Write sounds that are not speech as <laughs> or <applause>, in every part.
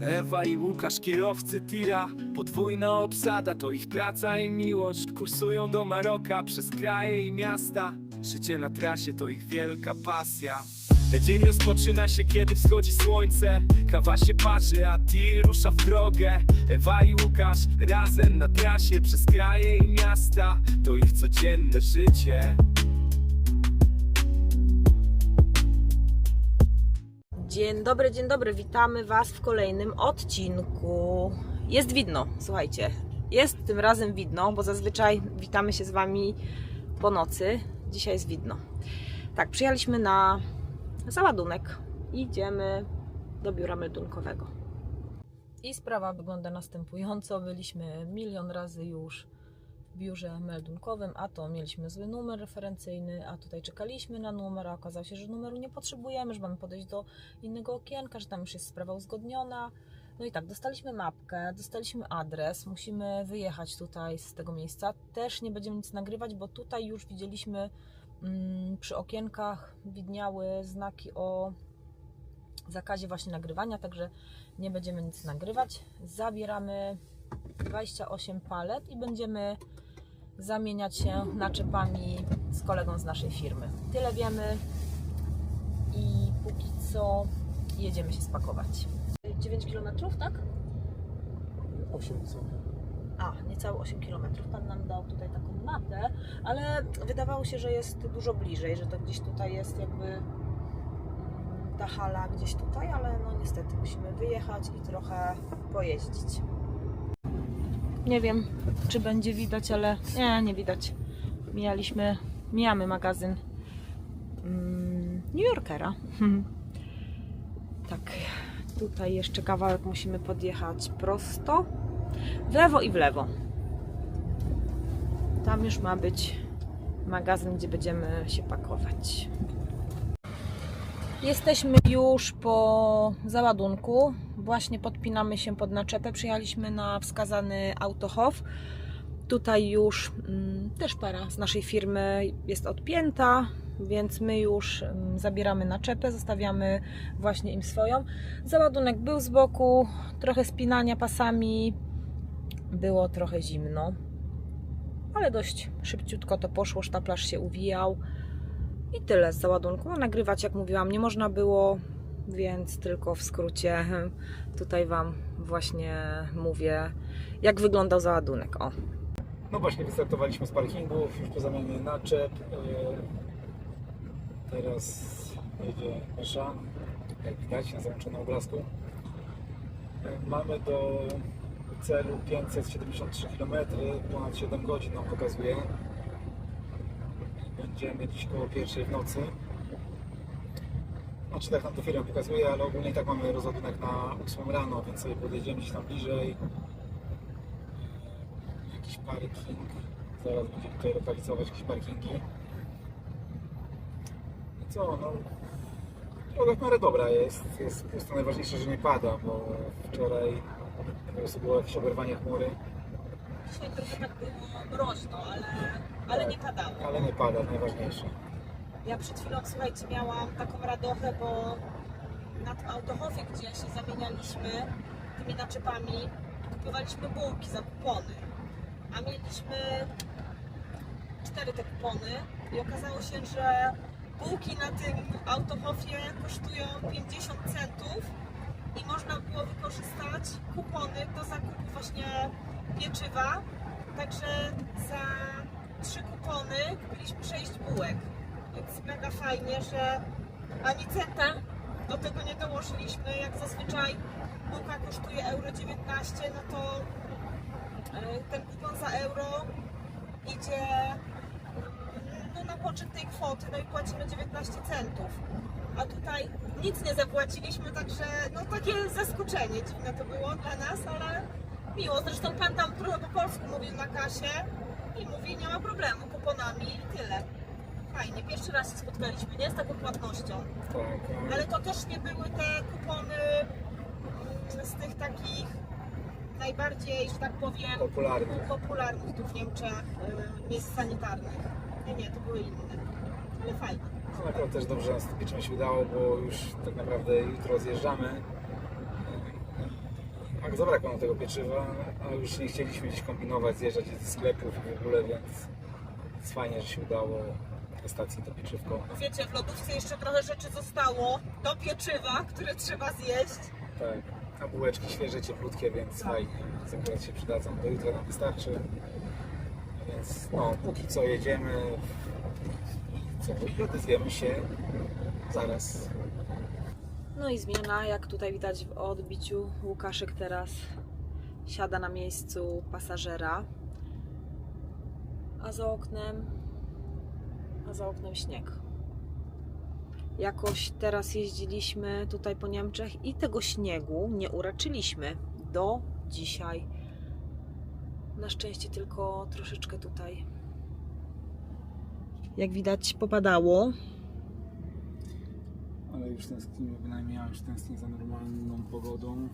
Ewa i Łukasz, kierowcy tira. Podwójna obsada, to ich praca i miłość. Kursują do Maroka przez kraje i miasta. Życie na trasie to ich wielka pasja. Dzień rozpoczyna się, kiedy wschodzi słońce. Kawa się parzy, a tir rusza w drogę. Ewa i Łukasz razem na trasie Przez kraje i miasta. To ich codzienne życie Dzień dobry, dzień dobry, witamy Was w kolejnym odcinku. Jest widno, słuchajcie, jest tym razem widno, bo zazwyczaj witamy się z Wami po nocy. Dzisiaj jest widno. Tak, przyjechaliśmy na załadunek. Idziemy do biura meldunkowego. I sprawa wygląda następująco. Byliśmy milion razy już biurze meldunkowym, a to mieliśmy zły numer referencyjny, a tutaj czekaliśmy na numer, a okazało się, że numeru nie potrzebujemy, że mamy podejść do innego okienka, że tam już jest sprawa uzgodniona. No i tak, dostaliśmy mapkę, dostaliśmy adres, musimy wyjechać tutaj z tego miejsca. Też nie będziemy nic nagrywać, bo tutaj już widzieliśmy mm, przy okienkach widniały znaki o zakazie właśnie nagrywania, także nie będziemy nic nagrywać. Zabieramy 28 palet i będziemy zamieniać się naczepami z kolegą z naszej firmy. Tyle wiemy i póki co jedziemy się spakować. 9 km, tak? 8 co? A, niecałe 8 km. Pan nam dał tutaj taką mapę, ale wydawało się, że jest dużo bliżej, że to gdzieś tutaj jest jakby mm, ta hala gdzieś tutaj, ale no niestety musimy wyjechać i trochę pojeździć. Nie wiem, czy będzie widać, ale nie, nie widać. Mijaliśmy, mijamy magazyn mm, New Yorkera. <laughs> tak, tutaj jeszcze kawałek musimy podjechać prosto, w lewo i w lewo. Tam już ma być magazyn, gdzie będziemy się pakować. Jesteśmy już po załadunku. Właśnie podpinamy się pod naczepę. Przyjechaliśmy na wskazany autochow. Tutaj już mm, też para z naszej firmy jest odpięta, więc my już mm, zabieramy naczepę, zostawiamy właśnie im swoją. Załadunek był z boku, trochę spinania pasami, było trochę zimno, ale dość szybciutko to poszło, sztaplarz się uwijał. I tyle z załadunku. No, nagrywać, jak mówiłam, nie można było, więc tylko w skrócie <laughs> tutaj Wam właśnie mówię, jak wyglądał załadunek. O, No właśnie, wystartowaliśmy z parkingów, już po zamianie naczep. e, Teraz jedzie Mysza, jak widać na załączonym obrazku. E, Mamy do celu 573 km, ponad 7 godzin nam pokazuje. Będziemy dziś koło pierwszej w nocy. Znaczy tak nam to firma pokazuje, ale ogólnie tak mamy rozładunek na 8 rano, więc sobie podjedziemy gdzieś tam bliżej. Jakiś parking. Zaraz będziemy tutaj lokalizować jakieś parkingi. I co, no... Droga w miarę dobra jest. jest. To najważniejsze, że nie pada, bo wczoraj po prostu było jakieś oberwanie chmury, dzisiaj trochę tak było mroźno, ale, ale nie padało. ale nie pada, najważniejsze. Ja przed chwilą, słuchajcie, miałam taką radochę, bo na tym autohofie, gdzie się zamienialiśmy tymi naczepami, kupowaliśmy bułki za kupony. A mieliśmy cztery te kupony i okazało się, że bułki na tym autohofie kosztują 50 centów i można było wykorzystać kupony do zakupu właśnie pieczywa. Także za trzy kupony kupiliśmy 6 bułek. Więc mega fajnie, że ani centa do tego nie dołożyliśmy. Jak zazwyczaj bułka kosztuje euro 19, no to e, ten kupon za euro idzie no, na poczet tej kwoty, no i płacimy 19 centów. A tutaj nic nie zapłaciliśmy, także no takie zaskoczenie dziwne to było dla nas, ale miło. Zresztą pan tam trochę po polsku mówił na kasie i mówi nie ma problemu, kuponami i tyle. Fajnie, pierwszy raz się spotkaliśmy, nie? Z taką płatnością. Tak, Ale to też nie były te kupony z tych takich najbardziej, że tak powiem, popularny. popularnych tu w Niemczech y, miejsc sanitarnych. Nie, nie, to były inne. Ale fajnie. No akurat też dobrze nas liczymy się udało, bo już tak naprawdę jutro zjeżdżamy. Tak, zabrakło nam tego pieczywa, a już nie chcieliśmy gdzieś kombinować, zjeżdżać ze sklepów i w ogóle, więc jest fajnie, że się udało na stacji to pieczywko. Wiecie, w lodówce jeszcze trochę rzeczy zostało do pieczywa, które trzeba zjeść. Tak, a bułeczki świeże, cieplutkie, więc fajnie, więc akurat się przydadzą. Do jutra nam wystarczy, więc no, póki co jedziemy i co, i odezwiemy się zaraz. No i zmiana, jak tutaj widać w odbiciu, Łukaszek teraz siada na miejscu pasażera, a za oknem, a za oknem śnieg. Jakoś teraz jeździliśmy tutaj po Niemczech i tego śniegu nie uraczyliśmy do dzisiaj. Na szczęście tylko troszeczkę tutaj. Jak widać popadało, Ale już tęsknimy, bynajmniej ja już tęsknię za normalną pogodą.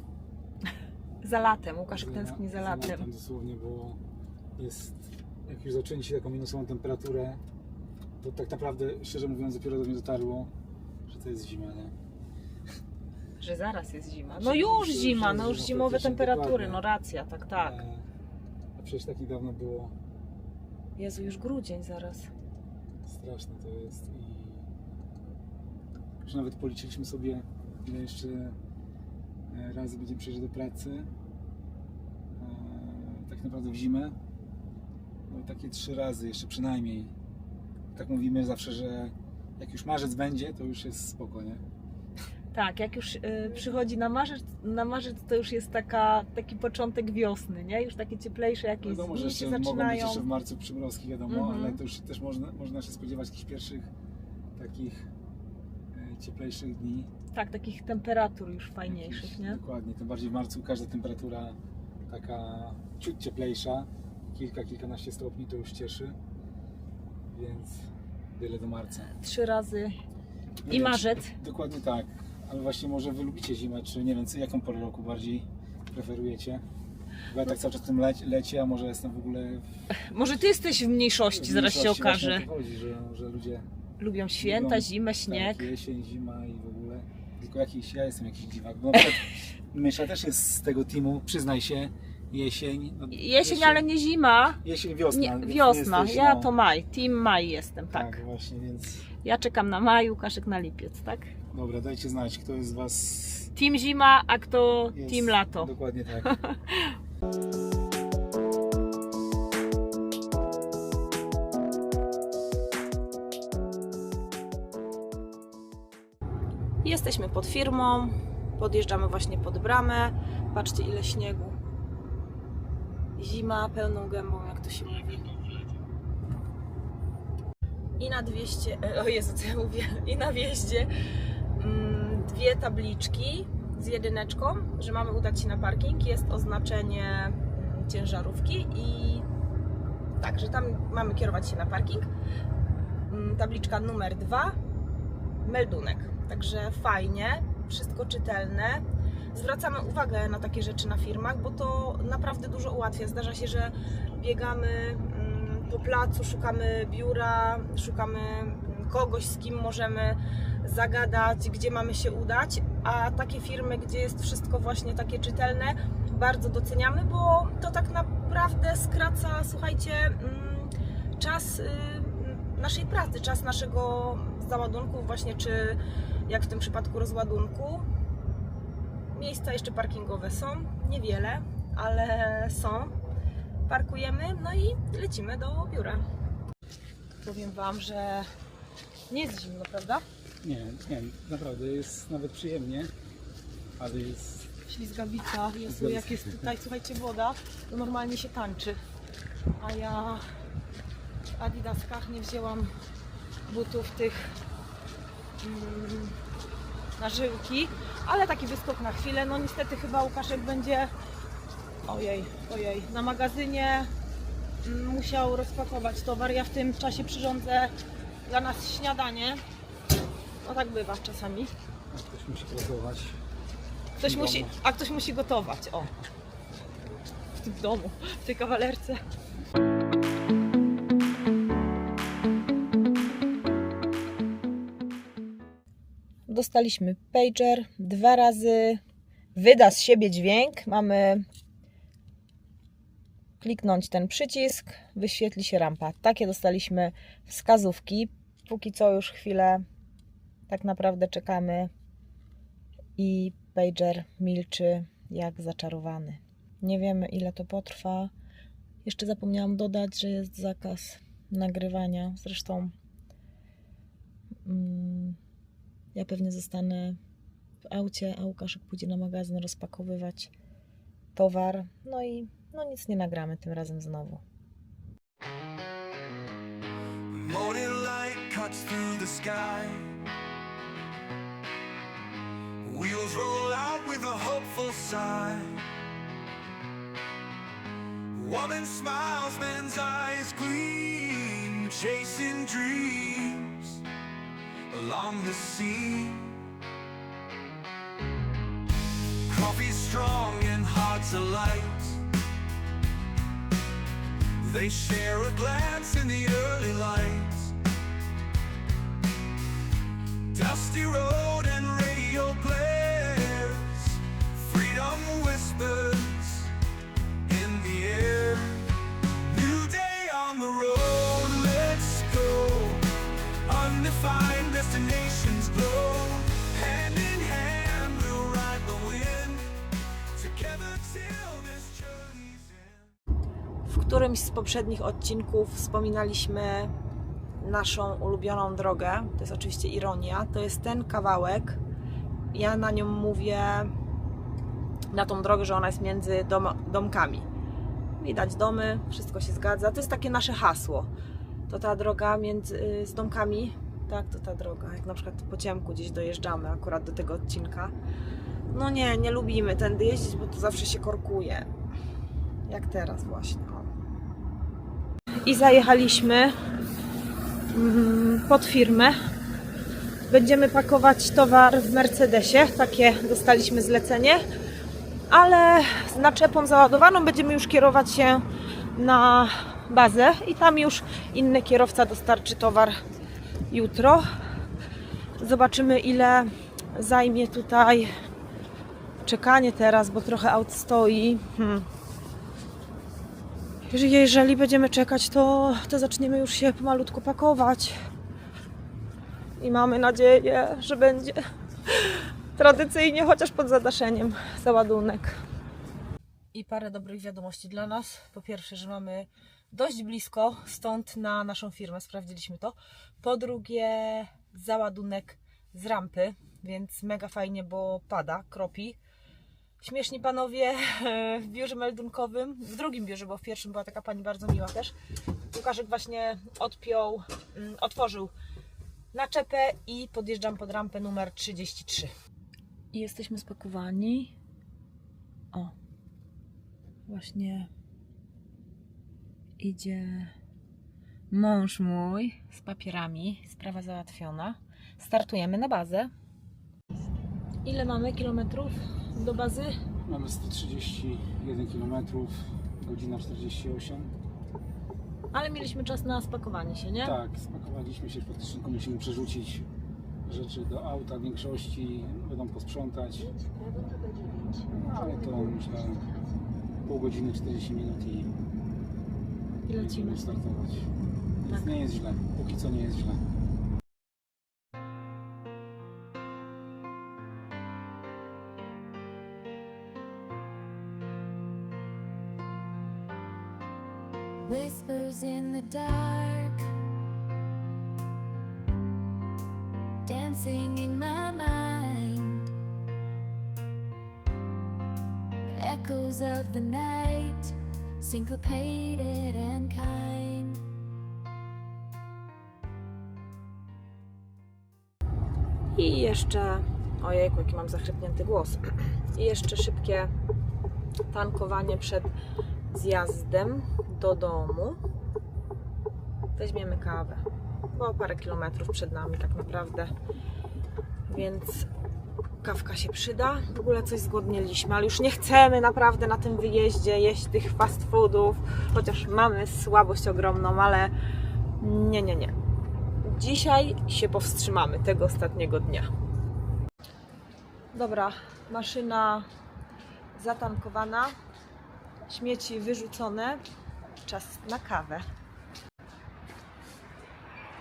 <laughs> za latem. Łukaszek tęskni za Za latem. dosłownie, bo jest, jak już zaczęli się taką minusową temperaturę, to tak naprawdę, szczerze mówiąc, dopiero do mnie dotarło, że to jest zima, nie? Że zaraz jest zima. No już zima, no już zimowe temperatury, no racja, tak, tak. E, A przecież tak niedawno było Jezu, już grudzień zaraz. straszne to jest i nawet policzyliśmy sobie, ile jeszcze e, razy będziemy przyjeżdżać do pracy. E, Tak naprawdę w zimę. No takie trzy razy jeszcze przynajmniej. Tak mówimy zawsze, że jak już marzec będzie, to już jest spoko, nie? Tak, jak już y, przychodzi na marzec, na marzec to już jest taka, taki początek wiosny, nie? Już takie cieplejsze jakieś Wiadomo, że jeszcze się mogą być zaczynają. jeszcze w marcu przymrozki, wiadomo, Mhm. ale to już też można, można się spodziewać jakichś pierwszych takich e, cieplejszych dni. Tak, takich temperatur już fajniejszych, nie? Dokładnie, tym bardziej w marcu każda temperatura taka ciut cieplejsza, kilka, kilkanaście stopni to już cieszy, więc byle do marca. Trzy razy i marzec. Dokładnie tak, ale właśnie może wy lubicie zimę, czy nie wiem, co, jaką porę roku bardziej preferujecie? Bo ja tak cały czas w tym leci, lecie, a może jestem w ogóle w Może ty jesteś w mniejszości, zaraz się mniejszości. Właśnie okaże. o to chodzi, że, że ludzie Lubią święta, Lubią, zimę, śnieg. Tak, jesień, zima i w ogóle. Tylko jakiś, ja jestem jakiś dziwak. Bo na przykład <laughs> Mysza też jest z tego teamu, przyznaj się, jesień. No, Jesień, ale nie zima. Jesień, wiosna. Nie, wiosna. jesteś, Ja no, to maj. Team maj jestem, Tak. tak. właśnie, więc Ja czekam na maj, Łukaszek na lipiec, tak? dobra, dajcie znać, kto jest z Was. Team zima, a kto Jest, team lato. Dokładnie tak. <laughs> Jesteśmy pod firmą, podjeżdżamy właśnie pod bramę. Patrzcie ile śniegu. Zima pełną gębą, jak to się mówi. I na 200, e, o Jezu, co ja mówię, <laughs> i na wjeździe mm, dwie tabliczki z jedyneczką, że mamy udać się na parking. Jest oznaczenie mm, ciężarówki i tak, że tam mamy kierować się na parking. Mm, Tabliczka numer dwa meldunek. Także fajnie, wszystko czytelne. Zwracamy uwagę na takie rzeczy na firmach, bo to naprawdę dużo ułatwia. Zdarza się, że biegamy mm, po placu, szukamy biura, szukamy mm, kogoś, z kim możemy zagadać, gdzie mamy się udać, a takie firmy, gdzie jest wszystko właśnie takie czytelne, bardzo doceniamy, bo to tak naprawdę skraca, słuchajcie, mm, czas y, naszej pracy, czas naszego załadunku, właśnie czy jak w tym przypadku rozładunku. Miejsca jeszcze parkingowe są, niewiele, ale są. Parkujemy, no i lecimy do biura. Powiem Wam, że nie jest zimno, prawda? Nie, nie, naprawdę jest nawet przyjemnie, ale jest. Ślizgawica, Jezu, jak jest tutaj, słuchajcie, woda, to normalnie się tańczy. A ja w adidaskach nie wzięłam butów tych mm, na żyłki, ale taki wyskok na chwilę. No niestety chyba Łukaszek będzie, ojej, ojej, na magazynie mm, musiał rozpakować towar. Ja w tym czasie przyrządzę dla nas śniadanie. No tak bywa czasami. Ktoś musi pracować. Ktoś musi, a ktoś musi gotować, o. W tym domu, w tej kawalerce. Dostaliśmy pager dwa razy wyda z siebie dźwięk, mamy kliknąć ten przycisk, wyświetli się rampa. Takie dostaliśmy wskazówki. Póki co już chwilę tak naprawdę czekamy i pager milczy jak zaczarowany. Nie wiemy ile to potrwa. Jeszcze zapomniałam dodać, że jest zakaz nagrywania. Zresztą mm, ja pewnie zostanę w aucie, a Łukaszek pójdzie na magazyn rozpakowywać towar. No i no nic nie nagramy tym razem znowu. Morning light cuts through the sky. Wheels roll out with a hopeful sigh. Woman smiles, man's eyes gleam, chasing dreams along the sea. Coffee's strong and hearts alight. They share a glance in the early lights. Dusty road and radio blares. Freedom whispers in the air. New day on the road, let's go. Undefined którymś z poprzednich odcinków wspominaliśmy naszą ulubioną drogę. To jest oczywiście ironia. To jest ten kawałek. Ja na nią mówię na tą drogę, że ona jest między dom, domkami. Widać domy, wszystko się zgadza. To jest takie nasze hasło. To ta droga między, y, z domkami. Tak, to ta droga. Jak na przykład po ciemku gdzieś dojeżdżamy akurat do tego odcinka. No nie, nie lubimy tędy jeździć, bo to zawsze się korkuje. Jak teraz właśnie. I zajechaliśmy mm, pod firmę. Będziemy pakować towar w Mercedesie. Takie dostaliśmy zlecenie. Ale z naczepą załadowaną będziemy już kierować się na bazę i tam już inny kierowca dostarczy towar jutro. Zobaczymy ile zajmie tutaj czekanie teraz, bo trochę aut stoi. Hmm. Jeżeli- będziemy czekać, to, to zaczniemy już się pomalutku pakować. I mamy nadzieję, że będzie tradycyjnie, chociaż pod zadaszeniem, załadunek. I parę dobrych wiadomości dla nas. Po pierwsze, że mamy dość blisko, stąd na naszą firmę, sprawdziliśmy to. Po drugie, załadunek z rampy, więc mega fajnie, bo pada, kropi. Śmieszni panowie w biurze meldunkowym, w drugim biurze, bo w pierwszym była taka pani bardzo miła też. Łukaszek właśnie odpiął, mm, otworzył naczepę i podjeżdżam pod rampę numer 33. I jesteśmy spakowani. O, właśnie idzie mąż mój z papierami, sprawa załatwiona. Startujemy na bazę. Ile mamy kilometrów do bazy? Mamy 131 km, godzina 48. Ale mieliśmy czas na spakowanie się, nie? Tak, spakowaliśmy się, faktycznie tylko musimy przerzucić rzeczy do auta w większości, będą posprzątać. Ale to myślę pół godziny, 40 minut i I lecimy. startować. Więc Tak. nie jest źle, póki co nie jest źle. Whispers in the dark, dancing in my mind. Echoes of the night, syncopated and kind. I jeszcze, ojejku, jaki mam zachrypnięty głos. <clears throat> I jeszcze szybkie tankowanie przed zjazdem do domu. Weźmiemy kawę, bo parę kilometrów przed nami tak naprawdę, więc kawka się przyda. W ogóle coś zgłodnieliśmy, ale już nie chcemy naprawdę na tym wyjeździe jeść tych fast foodów, chociaż mamy słabość ogromną, ale nie, nie, nie. Dzisiaj się powstrzymamy tego ostatniego dnia. Dobra, maszyna zatankowana, śmieci wyrzucone, czas na kawę.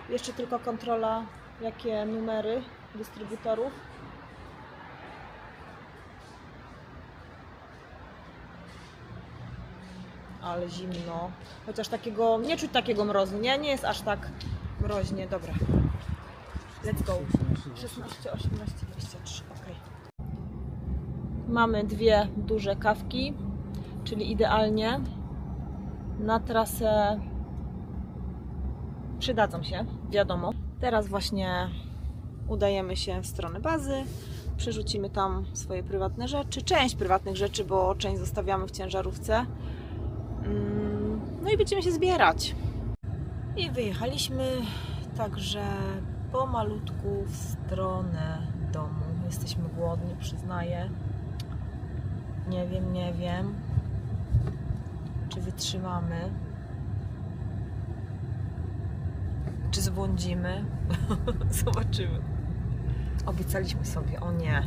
Jeszcze tylko kontrola, jakie numery dystrybutorów. Ale zimno. Chociaż takiego, nie czuć takiego mrozu, nie? Nie jest aż tak mroźnie. Dobra. Let's go. 16, 18, 23. Ok. Mamy dwie duże kawki, czyli idealnie na trasę przydadzą się, wiadomo. Teraz właśnie udajemy się w stronę bazy. Przerzucimy tam swoje prywatne rzeczy, część prywatnych rzeczy, bo część zostawiamy w ciężarówce. Mm, No i będziemy się zbierać. I wyjechaliśmy także pomalutku w stronę domu. Jesteśmy głodni, przyznaję. Nie wiem, nie wiem, wytrzymamy, czy zbłądzimy. <laughs> Zobaczymy. Obiecaliśmy sobie, o nie.